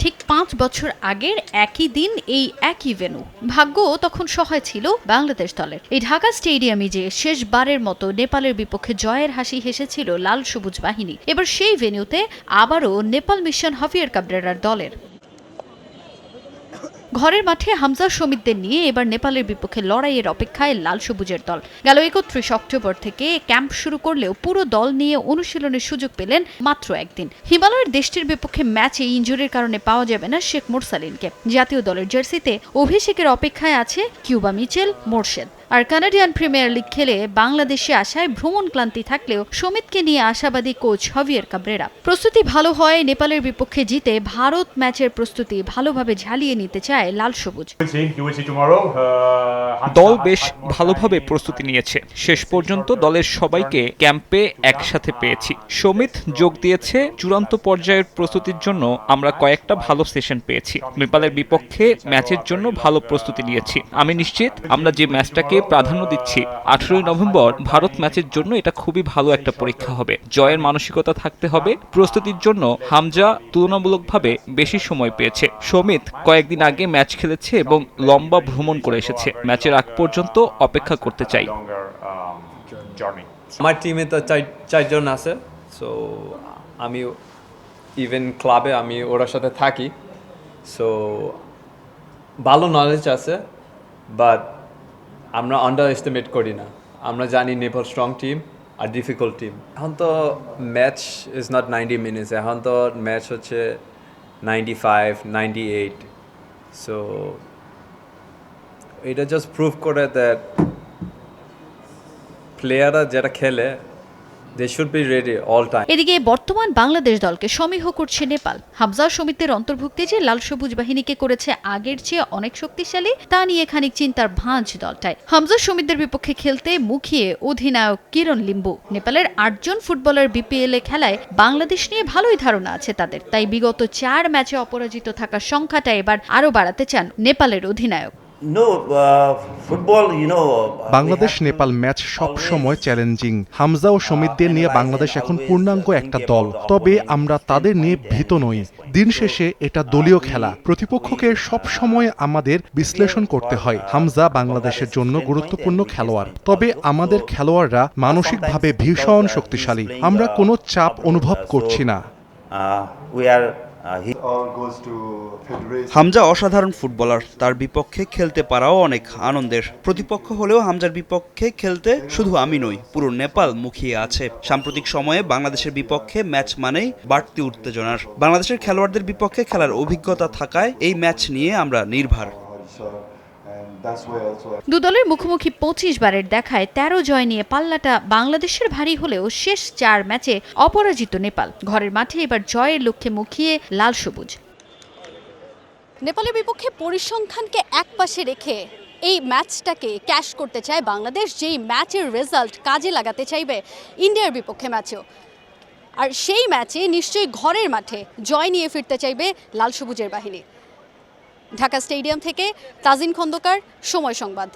ঠিক পাঁচ বছর আগের একই দিন এই একই ভেনু ভাগ্য তখন সহায় ছিল বাংলাদেশ দলের। এই ঢাকা স্টেডিয়ামে যে শেষবারের মতো নেপালের বিপক্ষে জয়ের হাসি হেসেছিল লাল সবুজ বাহিনী, এবার সেই ভেন্যুতে আবারও নেপাল মিশন হাফিয়ার কাবরেরার দলের। ঘরের মাঠে হামজা সমিতদের নিয়ে এবার নেপালের বিপক্ষে লড়াইয়ের অপেক্ষায় লাল সবুজের দল। গেল একত্রিশ অক্টোবর থেকে ক্যাম্প শুরু করলেও পুরো দল নিয়ে অনুশীলনের সুযোগ পেলেন মাত্র একদিন। হিমালয়ের দেশটির বিপক্ষে ম্যাচে ইঞ্জুরির কারণে পাওয়া যাবে না শেখ মোরসালিনকে। জাতীয় দলের জার্সিতে অভিষেকের অপেক্ষায় আছে কিউবা মিচেল মোর্শেদ। আর কানাডিয়ান প্রিমিয়ার লিগ খেলে বাংলাদেশে আসায় ভ্রমণ ক্লান্তি থাকলেও সমিতকে নিয়ে আশাবাদী কোচ হাভিয়ার কাবরেরা। প্রস্তুতি ভালো হয় নেপালের বিপক্ষে জিতে ভারত ম্যাচের প্রস্তুতি ভালোভাবে ঝালিয়ে নিতে চায় লাল সবুজ। দল বেশ ভালোভাবে প্রস্তুতি নিয়েছে। শেষ পর্যন্ত দলের সবাইকে ক্যাম্পে একসাথে পেয়েছি। সমিত যোগ দিয়েছে চূড়ান্ত পর্যায়ের প্রস্তুতির জন্য আমরা কয়েকটা ভালো সেশন পেয়েছি। নেপালের বিপক্ষে ম্যাচের জন্য ভালো প্রস্তুতি নিয়েছি। আমি নিশ্চিত আমরা যে ম্যাচটাকে প্রাধান্য দিচ্ছি। আঠেরোই নভেম্বর ভারত ম্যাচের জন্য এটা খুবই ভালো একটা পরীক্ষা হবে। জয়ের মানসিকতা থাকতে হবে। প্রস্তুতির জন্য হামজা তুলনামূলকভাবে বেশি সময় পেয়েছে। সমিত কয়েকদিন আগে ম্যাচ খেলেছে এবং লম্বা ভ্রমণ করে এসেছে। ম্যাচের আগ পর্যন্ত অপেক্ষা করতে চাই. আমার টিমে তো চার চারজন আছে সো আমি ইভেন ক্লাবে আমি ওর সাথে থাকি। সো ভালো নলেজ আছে বাট আমরা আন্ডার এস্টিমেট করি না। আমরা জানি নেপাল স্ট্রং টিম আর ডিফিকাল্ট টিম এখন তো match is not ninety minutes এখন তো ম্যাচ হচ্ছে ninety five ninety eight so এটা জাস্ট প্রুভ করে দ্যাট প্লেয়াররা যেটা খেলে এদিকে বর্তমান বাংলাদেশ দলকে সমীহ করছে নেপাল। হামজা সমিতির অন্তর্ভুক্তি যে লাল সবুজ বাহিনীকে করেছে আগের চেয়ে অনেক শক্তিশালী, তা নিয়ে খানিক চিন্তার ভাঁজ দলটায়। হামজা সমিতির বিপক্ষে খেলতে মুখিয়ে অধিনায়ক কিরণ লিম্বু। নেপালের আটজন ফুটবলার বিপিএল এ খেলায় বাংলাদেশ নিয়ে ভালোই ধারণা আছে তাদের। তাই বিগত চার ম্যাচে অপরাজিত থাকার সংখ্যাটা এবার আরও বাড়াতে চান নেপালের অধিনায়ক। Uh, uh, Bangladesh Nepal match সব সময় চ্যালেঞ্জিং হামজা ও সমিতদের নিয়ে বাংলাদেশ এখন পূর্ণাঙ্গ একটা দল। তবে আমরা তাদের নিয়ে ভীত নই। দিন শেষে এটা দলীয় খেলা। প্রতিপক্ষকে সব সময় আমাদের বিশ্লেষণ করতে হয়। হামজা বাংলাদেশের জন্য গুরুত্বপূর্ণ খেলোয়াড়। তবে আমাদের খেলোয়াড়রা মানসিকভাবে ভীষণ শক্তিশালী। আমরা কোনো চাপ অনুভব করছি না। Uh, we Uh. হামজা অসাধারণ ফুটবলার তার বিপক্ষে খেলতে পারাও অনেক আনন্দের। প্রতিপক্ষ হলেও হামজার বিপক্ষে খেলতে শুধু আমি নই পুরো নেপাল মুখিয়ে আছে। সাম্প্রতিক সময়ে বাংলাদেশের বিপক্ষে ম্যাচ মানেই বাড়তি উত্তেজনার। বাংলাদেশের খেলোয়াড়দের বিপক্ষে খেলার অভিজ্ঞতা থাকায় এই ম্যাচ নিয়ে আমরা নির্ভার। So, and that's why also দু দলের মুখোমুখি পঁচিশ বারের দেখায় তেরো জয় নিয়ে পাল্লাটা বাংলাদেশের ভারী হলেও শেষ চার ম্যাচে অপরাজিত নেপাল। ঘরের মাঠে এবার জয়ের লক্ষ্যে মুখিয়ে লাল সবুজ। নেপালের বিপক্ষে পরিসংখ্যানকে একপাশে রেখে এই ম্যাচটাকে ক্যাশ করতে চায় বাংলাদেশ যেই ম্যাচের রেজাল্ট কাজে লাগাতে চাইবে ইন্ডিয়ার বিপক্ষে ম্যাচেও। আর সেই ম্যাচে নিশ্চয়ই ঘরের মাঠে জয় নিয়ে ফিরতে চাইবে লাল সবুজের বাহিনী। ঢাকা স্টেডিয়াম থেকে তাজিন খন্দকার সময় সংবাদ।